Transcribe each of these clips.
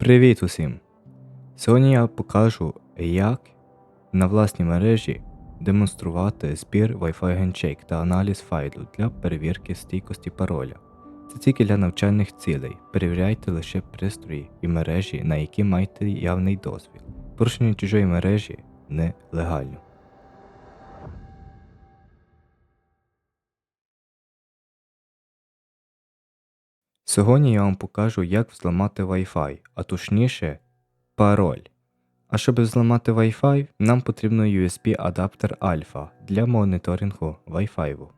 Привіт усім! Сьогодні я покажу, як на власній мережі демонструвати збір Wi-Fi Handshake та аналіз файлу для перевірки стійкості пароля. Це тільки для навчальних цілей. Перевіряйте лише пристрої і мережі, на які маєте явний дозвіл. Порушення чужої мережі нелегально. Сьогодні я вам покажу, як взламати Wi-Fi, а точніше пароль. А щоб взламати Wi-Fi, нам потрібно USB-адаптер Alpha для моніторингу Wi-Fi. У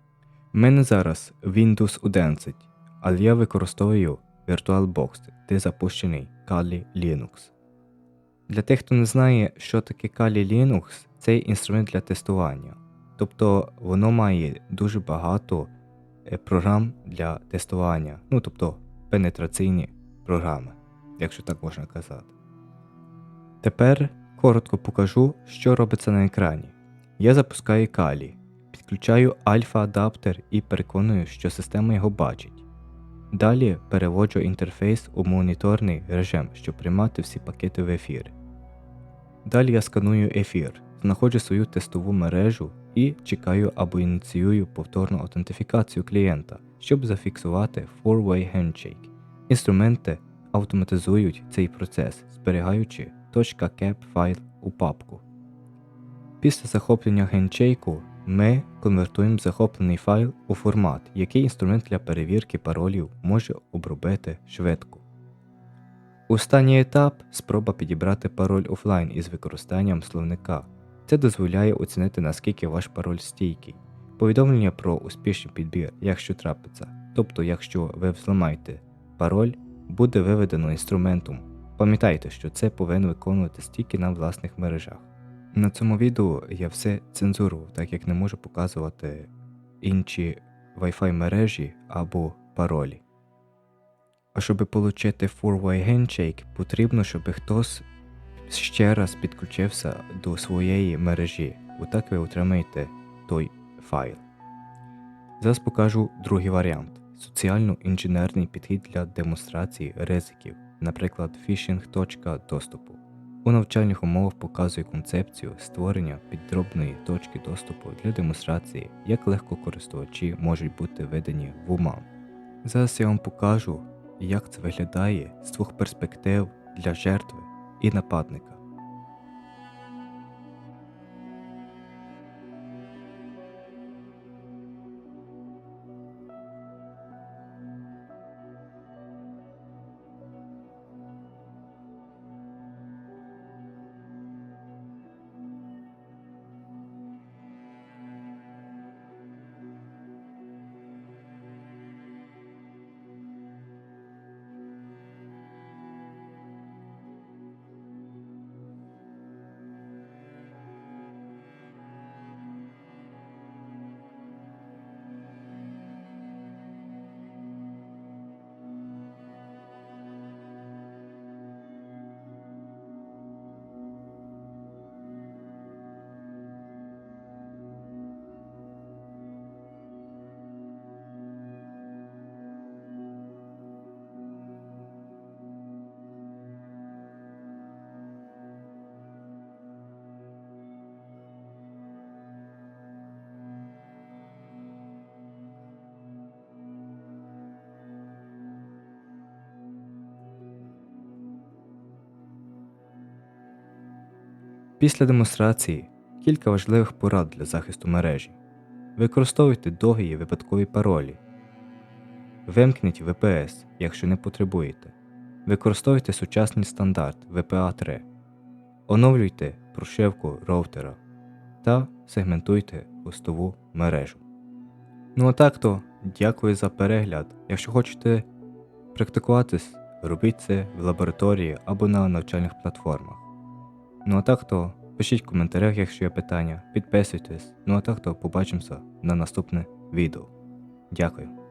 мене зараз Windows 11, але я використовую VirtualBox, де запущений Kali Linux. Для тих, хто не знає, що таке Kali Linux, це інструмент для тестування. Тобто воно має дуже багато програм для тестування, ну тобто пенетраційні програми, якщо так можна казати. Тепер коротко покажу, що робиться на екрані. Я запускаю Kali, підключаю альфа-адаптер і переконую, що система його бачить. Далі переводжу інтерфейс у моніторний режим, щоб приймати всі пакети в ефір. Далі я сканую ефір, знаходжу свою тестову мережу і чекаю або ініціюю повторну аутентифікацію клієнта, щоб зафіксувати Four-Way Handshake. Інструменти автоматизують цей процес, зберігаючи .cap файл у папку. Після захоплення генчейку ми конвертуємо захоплений файл у формат, який інструмент для перевірки паролів може обробити швидко. Останній етап спроба підібрати пароль офлайн із використанням словника. Це дозволяє оцінити наскільки ваш пароль стійкий. Повідомлення про успішний підбір, якщо трапиться, тобто якщо ви взламаєте пароль, буде виведено інструментом. Пам'ятайте, що це повинно виконуватись тільки на власних мережах. На цьому відео я все цензурував, так як не можу показувати інші Wi-Fi мережі або паролі. А щоб отримати Four-Way Handshake, потрібно, щоб хтось ще раз підключився до своєї мережі. Отак ви отримаєте той файл. Зараз покажу другий варіант соціально-інженерний підхід для демонстрації ризиків, наприклад, фішинг доступу. У навчальних умовах показує концепцію створення підробної точки доступу для демонстрації, як легко користувачі можуть бути видані в умам. Зараз я вам покажу, як це виглядає з двох перспектив для жертви і нападника. Після демонстрації кілька важливих порад для захисту мережі. Використовуйте довгі і випадкові паролі. Вимкніть VPS, якщо не потребуєте. Використовуйте сучасний стандарт VPA 3. Оновлюйте прошивку роутера та сегментуйте хостову мережу. Ну а так то, дякую за перегляд. Якщо хочете практикуватись, робіть це в лабораторії або на навчальних платформах. Ну а так то пишіть в коментарях, якщо є питання, підписуйтесь. Ну а так то побачимося на наступне відео. Дякую.